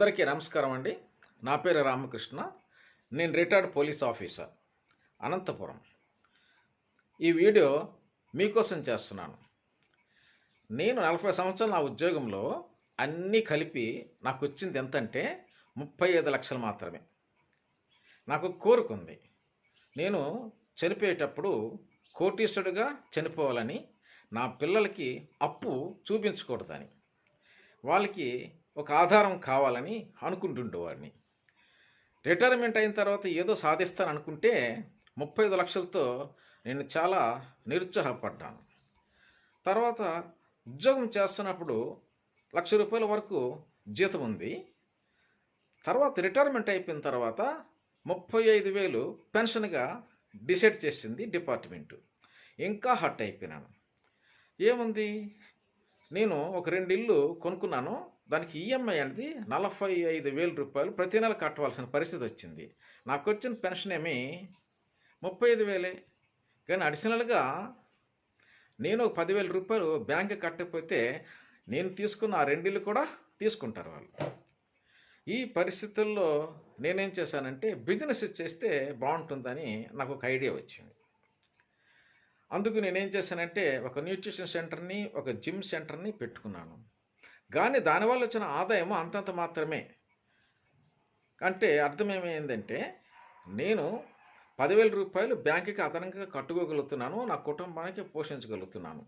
అందరికీ నమస్కారం అండి. నా పేరు రామకృష్ణ. నేను రిటైర్డ్ పోలీస్ ఆఫీసర్ అనంతపురం. ఈ వీడియో మీకోసం చేస్తున్నాను. నేను నలభై సంవత్సరాల నా ఉద్యోగంలో అన్నీ కలిపి నాకు వచ్చింది ఎంతంటే ముప్పై ఐదు లక్షలు మాత్రమే. నాకు కోరుకుంది నేను చనిపోయేటప్పుడు కోటీసుడిగా చనిపోవాలని నా పిల్లలకి అప్పు చూపించకూడదని. వాళ్ళకి ఒక ఆధారం కావాలని అనుకుంటుండేవాడిని. రిటైర్మెంట్ అయిన తర్వాత ఏదో సాధిస్తాను అనుకుంటే ముప్పై ఐదు లక్షలతో నేను చాలా నిరుత్సాహపడ్డాను. తర్వాత ఉద్యోగం చేస్తున్నప్పుడు లక్ష రూపాయల వరకు జీతం ఉంది. తర్వాత రిటైర్మెంట్ అయిపోయిన తర్వాత ముప్పై ఐదు వేలు పెన్షన్గా డిసైడ్ చేసింది డిపార్ట్మెంటు. ఇంకా హట్ అయిపోయినాను. ఏముంది? నేను ఒక రెండు ఇల్లు కొనుక్కున్నాను. దానికి ఈఎంఐ అనేది నలభై ఐదు వేల రూపాయలు ప్రతి నెల కట్టవలసిన పరిస్థితి వచ్చింది. నాకు వచ్చిన పెన్షన్ ఏమి? ముప్పై ఐదు వేలే. కానీ అడిషనల్గా నేను ఒక పదివేల రూపాయలు బ్యాంక్ కట్టకపోతే నేను తీసుకున్న ఆ రెండిల్లు కూడా తీసుకుంటారు వాళ్ళు. ఈ పరిస్థితుల్లో నేనేం చేశానంటే బిజినెస్ చేస్తే బాగుంటుందని నాకు ఒక ఐడియా వచ్చింది. అందుకు నేనేం చేశానంటే ఒక న్యూట్రిషన్ సెంటర్ని ఒక జిమ్ సెంటర్ని పెట్టుకున్నాను. కానీ దానివల్ల వచ్చిన ఆదాయం అంతంత మాత్రమే. అంటే అర్థం ఏమైందంటే నేను పదివేల రూపాయలు బ్యాంకుకి అదనంగా కట్టుకోగలుగుతున్నాను నా కుటుంబానికి పోషించగలుగుతున్నాను.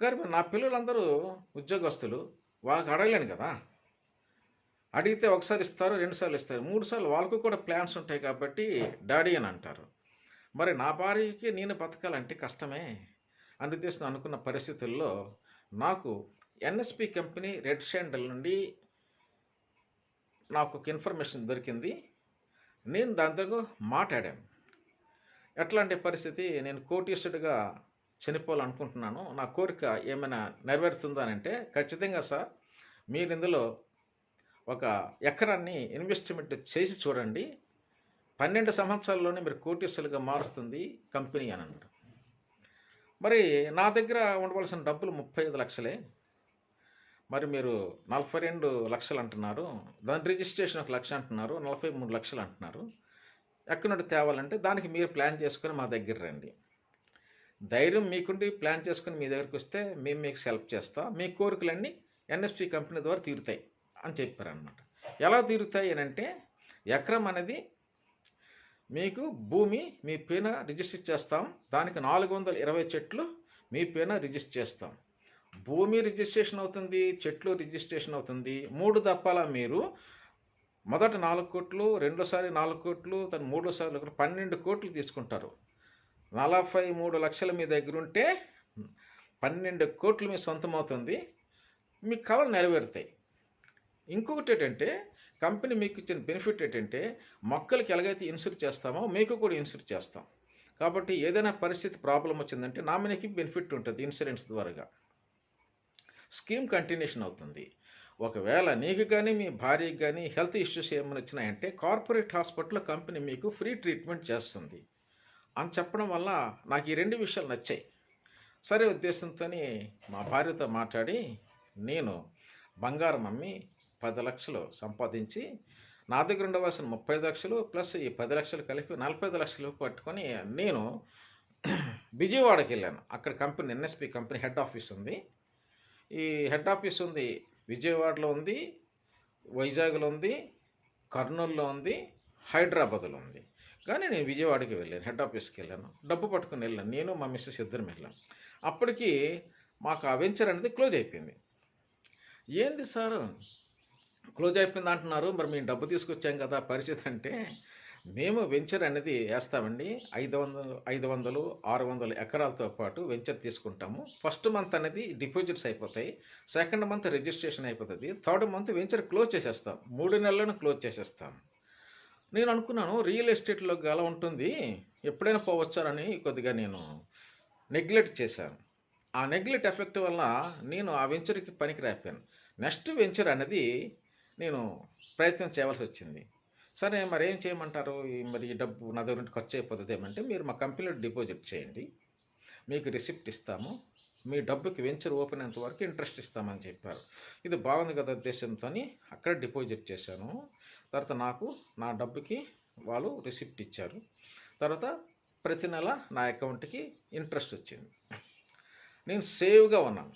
కానీ నా పిల్లలందరూ ఉద్యోగస్తులు వాళ్ళకి అడగలేను కదా. అడిగితే ఒకసారి ఇస్తారు రెండుసార్లు ఇస్తారు. మూడు సార్లు వాళ్ళకు కూడా ప్లాన్స్ ఉంటాయి కాబట్టి డాడీ అని అంటారు. మరి నా భార్యకి నేను బతకాలంటే కష్టమే. అందుచేసి అనుకున్న పరిస్థితుల్లో నాకు ఎన్ఎస్పి కంపెనీ రెడ్ షాండల్ నుండి నాకు ఒక ఇన్ఫర్మేషన్ దొరికింది. నేను దాంతో మాట్లాడాను. ఎట్లాంటి పరిస్థితి? నేను కోటీశ్వరుడిగా చనిపోవాలనుకుంటున్నాను. నా కోరిక ఏమైనా నెరవేరుతుందా అంటే ఖచ్చితంగా సార్ మీరు ఇందులో ఒక ఎకరాన్ని ఇన్వెస్ట్మెంట్ చేసి చూడండి. పన్నెండు సంవత్సరాల్లోనే మీరు కోటీశ్వరులుగా మారుస్తుంది కంపెనీ అని అన్నారు. మరి నా దగ్గర ఉండవలసిన డబ్బులు ముప్పై ఐదు లక్షలే. మరి మీరు నలభై రెండు లక్షలు అంటున్నారు దాని రిజిస్ట్రేషన్ ఒక లక్ష అంటున్నారు. నలభై మూడు లక్షలు అంటున్నారు ఎక్కడి నుండి తేవాలంటే దానికి మీరు ప్లాన్ చేసుకొని మా దగ్గర రండి. ధైర్యం మీకుండి ప్లాన్ చేసుకుని మీ దగ్గరికి వస్తే మేము మీకు హెల్ప్ చేస్తాం. మీ కోరికలన్నీ ఎన్ఎస్పి కంపెనీ ద్వారా తీరుతాయి అని చెప్పారనమాట ఎలా తీరుతాయి అని అంటే ఎకరం అనేది మీకు భూమి మీ పేన రిజిస్టర్ చేస్తాం. దానికి నాలుగు వందల ఇరవై చెట్లు మీ పేన రిజిస్టర్ చేస్తాం. భూమి రిజిస్ట్రేషన్ అవుతుంది చెట్లు రిజిస్ట్రేషన్ అవుతుంది. మూడు దప్పాల మీరు మొదట నాలుగు కోట్లు రెండోసారి నాలుగు కోట్లు తను మూడోసారి ఒకటి పన్నెండు కోట్లు తీసుకుంటారు. నలభై మూడు లక్షల మీ దగ్గర ఉంటే పన్నెండు కోట్లు మీ సొంతం అవుతుంది మీ కళలు నెరవేరుతాయి. ఇంకొకటి ఏంటంటే కంపెనీ మీకు ఇచ్చిన బెనిఫిట్ ఏంటంటే మొక్కలకి ఎలాగైతే ఇన్సూర్ చేస్తామో మీకు కూడా ఇన్సూర్ చేస్తాం. కాబట్టి ఏదైనా పరిస్థితి ప్రాబ్లం వచ్చిందంటే నామినీకి బెనిఫిట్ ఉంటుంది ఇన్సూరెన్స్ ద్వారా స్కీమ్ కంటిన్యూషన్ అవుతుంది. ఒకవేళ నీకు కానీ మీ భార్యకి కానీ హెల్త్ ఇష్యూస్ ఏమైనా వచ్చినాయంటే కార్పొరేట్ హాస్పిటల్లో కంపెనీ మీకు ఫ్రీ ట్రీట్మెంట్ చేస్తుంది. అని చెప్పడం వల్ల నాకు ఈ రెండు విషయాలు నచ్చాయి. సరే ఉద్దేశంతో మా భార్యతో మాట్లాడి నేను బంగారం అమ్మి పది లక్షలు సంపాదించి నా దగ్గర ఉండవలసిన ముప్పై లక్షలు ప్లస్ ఈ పది లక్షలు కలిపి నలభై ఐదు లక్షలు పట్టుకొని నేను విజయవాడకి వెళ్ళాను. అక్కడ company NSP company head office ఉంది. ఈ హెడ్ ఆఫీస్ ఉంది విజయవాడలో ఉంది వైజాగ్లో ఉంది కర్నూలులో ఉంది హైదరాబాద్లో ఉంది. కానీ నేను విజయవాడకి వెళ్ళాను హెడ్ ఆఫీస్కి వెళ్ళాను. డబ్బు పట్టుకుని వెళ్ళాను. నేను మా మిస్సెస్ ఇద్దరం వెళ్ళాం. అప్పటికి మాకు ఆ వెంచర్ అనేది క్లోజ్ అయిపోయింది. ఏంది సార్? క్లోజ్ అయిపోయింది అంటున్నారు. మరి మేము డబ్బు తీసుకొచ్చాం కదా పరిస్థితి అంటే మేము వెంచర్ అనేది వేస్తామండి. ఐదు వందలు ఐదు వందలు ఆరు వందలు ఎకరాలతో పాటు వెంచర్ తీసుకుంటాము. ఫస్ట్ మంత్ అనేది డిపాజిట్స్ అయిపోతాయి. సెకండ్ మంత్ రిజిస్ట్రేషన్ అయిపోతుంది. థర్డ్ మంత్ వెంచర్ క్లోజ్ చేసేస్తాం. మూడు నెలలను క్లోజ్ చేసేస్తాం. నేను అనుకున్నాను రియల్ ఎస్టేట్లో గల ఉంటుంది. ఎప్పుడైనా పోవచ్చారని కొద్దిగా నేను నెగ్లెక్ట్ చేశాను. ఆ నెగ్లెక్ట్ ఎఫెక్ట్ వల్ల నేను ఆ వెంచర్కి పనికి రాపాను. నెక్స్ట్ వెంచర్ అనేది నేను ప్రయత్నం చేయవలసి వచ్చింది. సరే మరి ఏం చేయమంటారు? ఈ మరి ఈ డబ్బు నా దగ్గర నుండి ఖర్చు అయిపోతుంది ఏమంటే మీరు మా కంపెనీలో డిపాజిట్ చేయండి. మీకు రిసిప్ట్ ఇస్తాము. మీ డబ్బుకి వెంచర్ ఓపెన్ అయ్యేంత వరకు ఇంట్రెస్ట్ ఇస్తామని చెప్పారు. ఇది బాగుంది కదా ఉద్దేశంతో అక్కడ డిపాజిట్ చేశాను. తర్వాత నాకు నా డబ్బుకి వాళ్ళు రిసిప్ట్ ఇచ్చారు. తర్వాత ప్రతి నెల నా అకౌంట్కి ఇంట్రెస్ట్ వచ్చింది. నేను సేవ్గా ఉన్నాను.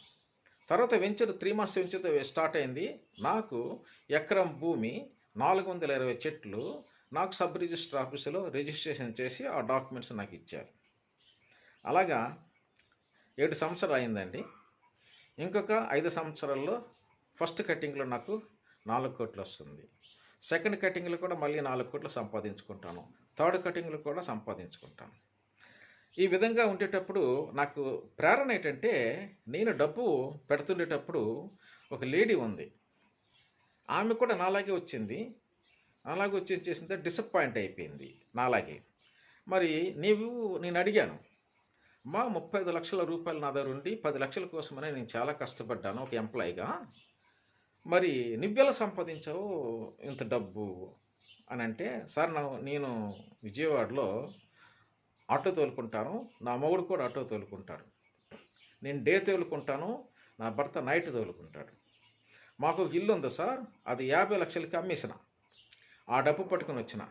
తర్వాత venture three months venture start అయింది. నాకు ఎకరం భూమి నాలుగు వందల ఇరవై చెట్లు నాకు సబ్ రిజిస్టర్ ఆఫీసులో రిజిస్ట్రేషన్ చేసి ఆ డాక్యుమెంట్స్ నాకు ఇచ్చారు. అలాగా ఏడు సంవత్సరాలు అయిందండి. ఇంకొక ఐదు సంవత్సరాల్లో ఫస్ట్ కటింగ్లో నాకు నాలుగు కోట్లు వస్తుంది. సెకండ్ కటింగ్లో కూడా మళ్ళీ నాలుగు కోట్లు సంపాదించుకుంటాను. థర్డ్ కటింగ్లో కూడా సంపాదించుకుంటాను. ఈ విధంగా ఉండేటప్పుడు నాకు ప్రేరణ ఏంటంటే నేను డబ్బు పెడుతుండేటప్పుడు ఒక లేడీ ఉంది. ఆమె కూడా నాలాగే వచ్చింది. అలాగే వచ్చి చేసింది? డిసప్పాయింట్ అయిపోయింది నాలాగే. మరి నీవు నేను అడిగాను మా ముప్పై ఐదు లక్షల రూపాయలు నా దగ్గర ఉండి పది లక్షల కోసమనే నేను చాలా కష్టపడ్డాను ఒక ఎంప్లాయీగా. మరి నువ్వెలా సంపాదించావు ఇంత డబ్బు? అని అంటే సార్ నా నేను విజయవాడలో ఆటో తోలుకుంటాను. నా మొగుడు కూడా ఆటో తోలుకుంటాడు. నేను డే తోలుకుంటాను. నా భర్త నైట్ తోలుకుంటాడు. మాకు ఒక ఇల్లు ఉంది సార్. అది యాభై లక్షలకి అమ్మేసిన. ఆ డబ్బు పట్టుకుని వచ్చిన.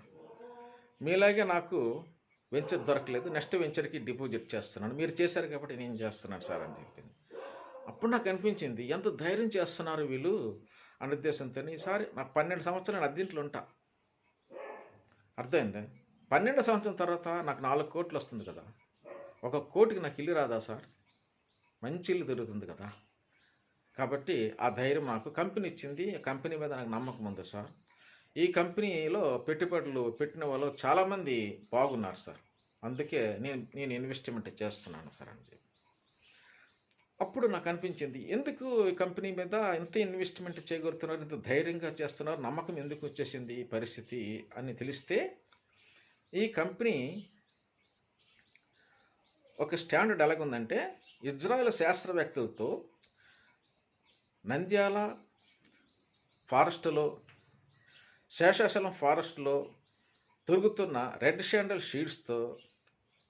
మీలాగే నాకు వెంచర్ దొరకలేదు. నెక్స్ట్ వెంచర్కి డిపాజిట్ చేస్తున్నాను. మీరు చేశారు కాబట్టి నేను చేస్తున్నాను సార్ అని చెప్పింది. అప్పుడు నాకు అనిపించింది ఎంత ధైర్యం చేస్తున్నారు వీళ్ళు అనే ఉద్దేశంతో ఈసారి నాకు పన్నెండు సంవత్సరాలు అద్దెంట్లో ఉంటా. అర్థమైంది? పన్నెండు సంవత్సరం తర్వాత నాకు నాలుగు కోట్లు వస్తుంది కదా. ఒక కోటికి నాకు ఇల్లు రాదా సార్? మంచి ఇల్లు దొరుకుతుంది కదా. కాబట్టి ఆ ధైర్యం నాకు కంపెనీ ఇచ్చింది. కంపెనీ మీద నాకు నమ్మకం ఉంది సార్. ఈ కంపెనీలో పెట్టుబడులు పెట్టిన వాళ్ళు చాలామంది బాగున్నారు సార్. అందుకే నేను నేను ఇన్వెస్ట్మెంట్ చేస్తున్నాను సార్ అని చెప్పి. అప్పుడు నాకు అనిపించింది ఎందుకు ఈ కంపెనీ మీద ఇంత ఇన్వెస్ట్మెంట్ చేయగలుగుతున్నారు ఇంత ధైర్యంగా చేస్తున్నారు నమ్మకం ఎందుకు వచ్చేసింది ఈ పరిస్థితి అని తెలిస్తే ఈ కంపెనీ ఒక స్టాండర్డ్ ఎలాగుందంటే ఇజ్రాయెల్ శాస్త్రవేత్తలతో నంద్యాల ఫారెస్ట్లో శేషాచలం ఫారెస్ట్లో దొరుకుతున్న రెడ్ షాండల్ షీడ్స్తో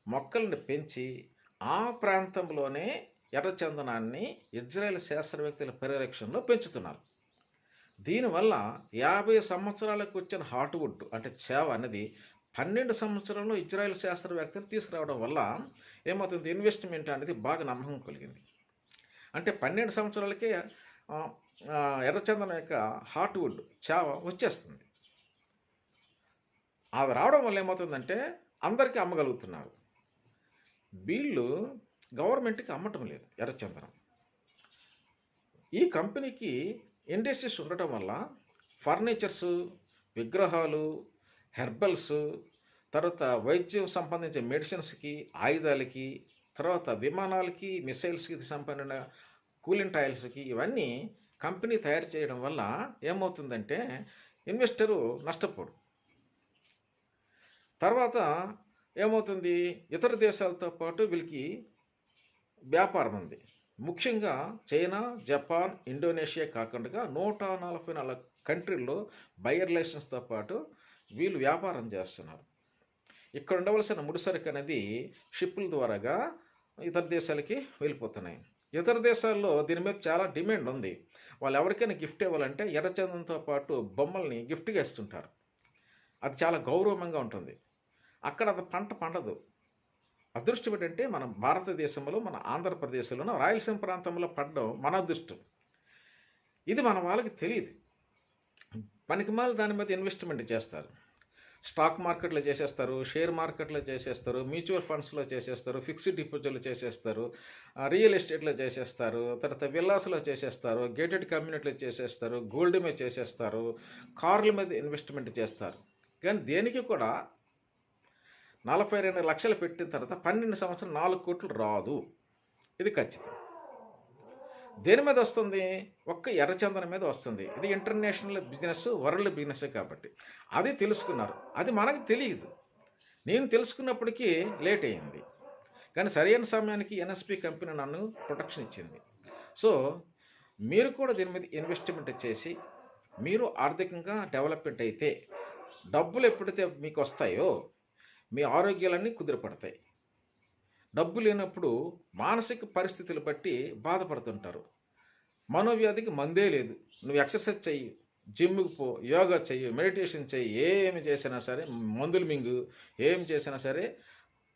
మొక్కల్ని పెంచి ఆ ప్రాంతంలోనే ఎర్రచందనాన్ని ఇజ్రాయెల్ శాస్త్రవేత్తల పరిరక్షణలో పెంచుతున్నారు. దీనివల్ల యాభై సంవత్సరాలకు వచ్చిన హార్ట్వుడ్ అంటే చేవ అనేది పన్నెండు సంవత్సరాల్లో ఇజ్రాయెల్ శాస్త్రవేత్తలు తీసుకురావడం వల్ల ఏమవుతుంది? ఇన్వెస్ట్మెంట్ అనేది బాగా నమ్మకం కలిగింది. అంటే పన్నెండు సంవత్సరాలకే ఎర్రచందనం యొక్క హార్ట్వుడ్ చావ వచ్చేస్తుంది. అది రావడం వల్ల ఏమవుతుందంటే అందరికీ అమ్మగలుగుతున్నారు. వీళ్ళు గవర్నమెంట్కి అమ్మటం లేదు ఎర్రచందనం. ఈ కంపెనీకి ఇండస్ట్రీస్ ఉండటం వల్ల ఫర్నిచర్స్ విగ్రహాలు హెర్బల్స్ తర్వాత వైద్యం సంబంధించిన మెడిసిన్స్కి ఆయుధాలకి తర్వాత విమానాలకి మిసైల్స్కి సంబంధించిన కూలింగ్ టైల్స్కి ఇవన్నీ కంపెనీ తయారు చేయడం వల్ల ఏమవుతుందంటే ఇన్వెస్టరు నష్టపోడు. తర్వాత ఏమవుతుంది? ఇతర దేశాలతో పాటు వీళ్ళకి వ్యాపారం ఉంది. ముఖ్యంగా చైనా జపాన్ ఇండోనేషియా కాకుండా నూట నలభై నాలుగు కంట్రీల్లో బయర్ లైసెన్స్తో పాటు వీళ్ళు వ్యాపారం చేస్తున్నారు. ఇక్కడ ఉండవలసిన ముడిసరుకు అనేది షిప్పుల ద్వారాగా ఇతర దేశాలకి వెళ్ళిపోతున్నాయి. ఇతర దేశాల్లో దీని మీద చాలా డిమాండ్ ఉంది. వాళ్ళు ఎవరికైనా గిఫ్ట్ ఇవ్వాలంటే ఎర్రచందంతో పాటు బొమ్మల్ని గిఫ్ట్గా ఇస్తుంటారు. అది చాలా గౌరవంగా ఉంటుంది. అక్కడ అది పంట పండదు. అదృష్టం ఏంటంటే మన భారతదేశంలో మన ఆంధ్రప్రదేశ్లోనూ రాయలసీమ ప్రాంతంలో పడడం మన అదృష్టం. ఇది మన వాళ్ళకి తెలియదు. పనికిమాల దాని మీద ఇన్వెస్ట్మెంట్ చేస్తారు. స్టాక్ మార్కెట్లో చేసేస్తారు షేర్ మార్కెట్లో చేసేస్తారు మ్యూచువల్ ఫండ్స్లో చేసేస్తారు ఫిక్స్డ్ డిపాజిట్లు చేసేస్తారు రియల్ ఎస్టేట్లో చేసేస్తారు తర్వాత విల్లాస్లో చేసేస్తారు గేటెడ్ కమ్యూనిటీలో చేసేస్తారు గోల్డ్ మీద చేసేస్తారు కార్ల మీద ఇన్వెస్ట్మెంట్ చేస్తారు. కానీ దేనికి కూడా నలభై రెండు లక్షలు పెట్టిన తర్వాత పన్నెండు సంవత్సరం నాలుగు కోట్లు రాదు. ఇది ఖచ్చితం. దేని మీద వస్తుంది? ఒక్క ఎర్రచందనం మీద వస్తుంది. ఇది ఇంటర్నేషనల్ బిజినెస్ వరల్డ్ బిజినెస్ కాబట్టి. అది తెలుసుకున్నారు. అది మనకు తెలియదు. నేను తెలుసుకున్నప్పటికీ లేట్ అయింది. కానీ సరైన సమయానికి ఎన్ఎస్పి కంపెనీ నన్ను ప్రొటెక్షన్ ఇచ్చింది. సో మీరు కూడా దీని మీద ఇన్వెస్ట్మెంట్ చేసి మీరు ఆర్థికంగా డెవలప్మెంట్ అయితే డబ్బులు ఎప్పుడైతే మీకు వస్తాయో మీ ఆరోగ్యాలన్నీ కుదిరిపడతాయి. డబ్బు లేనప్పుడు మానసిక పరిస్థితులు బట్టి బాధపడుతుంటారు. మనోవ్యాధికి మందే లేదు. నువ్వు ఎక్సర్సైజ్ చెయ్యి జిమ్కి పో యోగా చెయ్యి మెడిటేషన్ చెయ్యి ఏమి చేసినా సరే మందులు మింగు ఏమి చేసినా సరే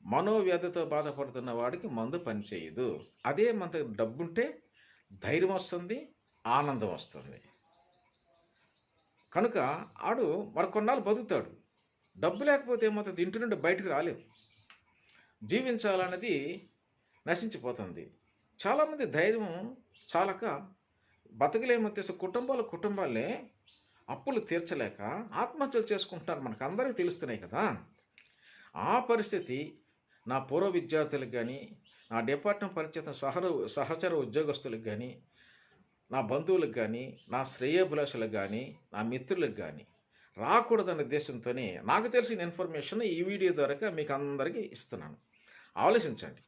మనోవ్యాధితో బాధపడుతున్న వాడికి మందు పనిచేయదు. అదే మన డబ్బుంటే ధైర్యం వస్తుంది ఆనందం వస్తుంది. కనుక ఆడు మరి కొన్నాళ్ళు బతుకుతాడు. డబ్బు లేకపోతే ఏమవుతుంది? ఇంటి నుండి బయటకు రాలేవు. జీవించాలన్నది నశించిపోతుంది. చాలామంది ధైర్యం చాలక బతకలేమొచ్చేసి కుటుంబాలు కుటుంబాలే అప్పులు తీర్చలేక ఆత్మహత్యలు చేసుకుంటున్నారు మనకు అందరికీ తెలుస్తున్నాయి కదా. ఆ పరిస్థితి నా పూర్వ విద్యార్థులకు కానీ నా డిపార్ట్మెంట్ పరిచేత సహర సహచర ఉద్యోగస్తులకు కానీ నా బంధువులకు కానీ నా శ్రేయోభిలాషులకు కానీ నా మిత్రులకు కానీ రాకూడదనే ఉద్దేశంతోనే నాకు తెలిసిన ఇన్ఫర్మేషన్ ఈ వీడియో ద్వారా మీకు అందరికీ ఇస్తున్నాను. ఆలోచించండి.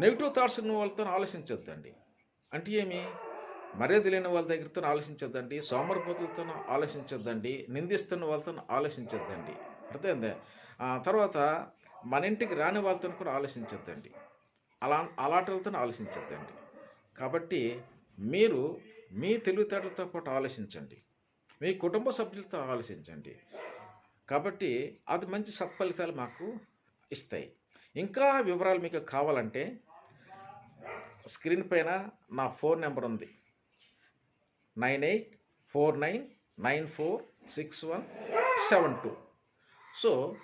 నెగిటివ్ థాట్స్ ఉన్న వాళ్ళతో ఆలోచించొద్దండి. అంటే ఏమి? మర్యాద లేని వాళ్ళ దగ్గరతో ఆలోచించొద్దండి. సోమరపోతులతో ఆలోచించొద్దండి. నిందిస్తున్న వాళ్ళతో ఆలోచించొద్దండి. అర్థమైందా? తర్వాత మన ఇంటికి రాని వాళ్ళతో కూడా ఆలోచించొద్దండి. అలా అలాంటితో ఆలోచించొద్దండి. కాబట్టి మీరు మీ తెలివితేటలతో పాటు ఆలోచించండి. మీ కుటుంబ సభ్యులతో ఆలోచించండి. కాబట్టి అది మంచి సత్ఫలితాలు మాకు ఇస్తాయి. ఇంకా వివరాలు మీకు కావాలంటే స్క్రీన్ పైన నా ఫోన్ నెంబర్ ఉంది. Nine eight four nine nine four six one seven two. So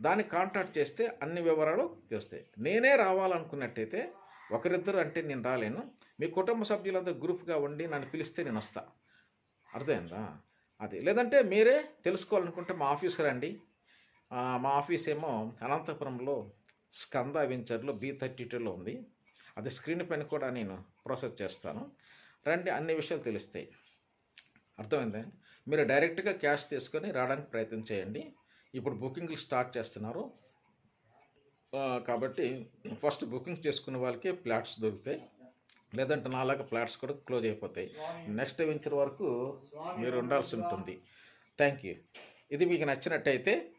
దాన్ని కాంటాక్ట్ చేస్తే అన్ని వివరాలు తెలుస్తాయి. నేనే రావాలనుకున్నట్టయితే ఒకరిద్దరు అంటే నేను రాలేను. మీ కుటుంబ సభ్యులంతా గ్రూప్గా ఉండి నన్ను పిలిస్తే నేను వస్తా. అర్థమైందా? అది. లేదంటే మీరే తెలుసుకోవాలనుకుంటే మా ఆఫీసర్ రండి. మా ఆఫీస్ ఏమో అనంతపురంలో స్కంద వెంచర్లో బీ థర్టీ టూలో ఉంది. అది స్క్రీన్ పైన కూడా నేను ప్రాసెస్ చేస్తాను. రండి అన్ని విషయాలు తెలుస్తాయి. అర్థమైందా? మీరు డైరెక్ట్గా క్యాష్ తీసుకొని రావడానికి ప్రయత్నం చేయండి. ఇప్పుడు బుకింగ్లు స్టార్ట్ చేస్తున్నారు. కాబట్టి ఫస్ట్ బుకింగ్ చేసుకున్న వాళ్ళకి ఫ్లాట్స్ దొరుకుతాయి. లేదంటే నాలాగా ఫ్లాట్స్ కూడా క్లోజ్ అయిపోతాయి. నెక్స్ట్ వెంచర్ వరకు మీరు ఉండాల్సి ఉంటుంది. Thank you. ఇది మీకు నచ్చినట్టయితే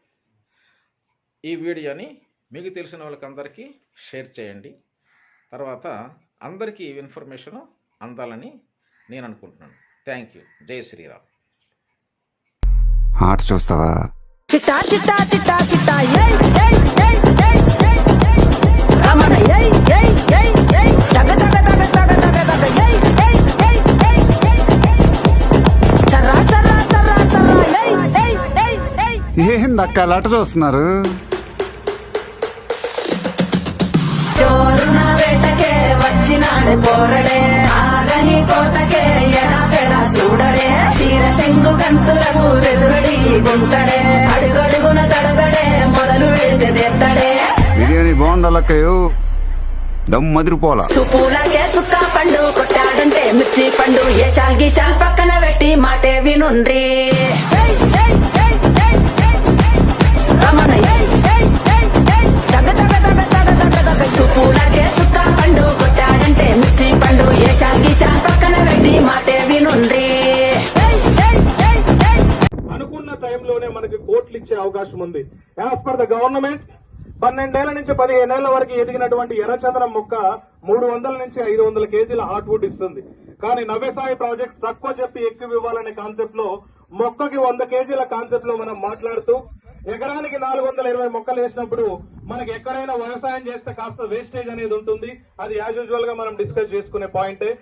ఈ వీడియోని మీకు తెలిసిన వాళ్ళకందరికీ షేర్ చేయండి తర్వాత అందరికీ ఈ ఇన్ఫర్మేషన్ అందాలని నేను అనుకుంటున్నాను థ్యాంక్ యూ జై శ్రీరామ్ ఆట చూస్తావా చిట్టా చిట్టా చిట్టా చిట్టా ఏయ్ ఏయ్ ఏయ్ ఏయ్ ఏయ్ ఏయ్ రమణ ఏయ్ ఏయ్ ఏయ్ ఏయ్ తగ తగ తగ తగ తగ తగ ఏయ్ ఏయ్ ఏయ్ ఏయ్ ఏయ్ చర్రా చర్రా చర్రా చర్రా ఏయ్ ఏయ్ ఏయ్ ఏయ్ ఏందక్క అలా ఆట చూస్తున్నారు వచ్చినాడు పోరడే ఆగని కోతకే ఎడా పెడా చూడడే తీర సెంగు కంతులకు వెదురడి గుంటడే అడుగడుగున తడదడే మొదలు వెడితే బిర్యానీ బాగుండాలక్కయ్యో దమ్ మదిరిపోలా సుపూలకే సుక్క పండు కొట్టాడంటే మిర్చి పండు ఏ చాల్ గీసాల్ పక్కన పెట్టి మాటే వినుండ్రి రమణ ఏయ్, ఏయ్, ఏయ్, ఏయ్, తగ తగ తగ తగ తగ తగ సుపూలకే పక్కన మాటే వినుండ్రి అనుకున్న టైంలోనే మనకి కోట్లు ఇచ్చే అవకాశం ఉంది. యాజ్ పర్ ద గవర్నమెంట్ పన్నెండేళ్ళ నుంచి పదిహేనేళ్ళ వరకు ఎదిగినటువంటి ఎర్రచందనం మొక్క మూడు వందల నుంచి ఐదు వందల కేజీల హార్ట్వుడ్ ఇస్తుంది. కానీ నవ్యసాయి ప్రాజెక్ట్స్ తక్కువ చెప్పి ఎక్కువ ఇవ్వాలనే కాన్సెప్ట్లో మొక్కకి వంద కేజీల కాన్సెప్ట్లో మనం మాట్లాడుతూ ఎకరానికి నాలుగు వందల ఇరవై మొక్కలు వేసినప్పుడు మనకి ఎక్కడైనా వ్యవసాయం చేస్తే కాస్త వేస్టేజ్ అనేది ఉంటుంది. అది యాజ్ యూజువల్గా మనం డిస్కస్ చేసుకునే పాయింటే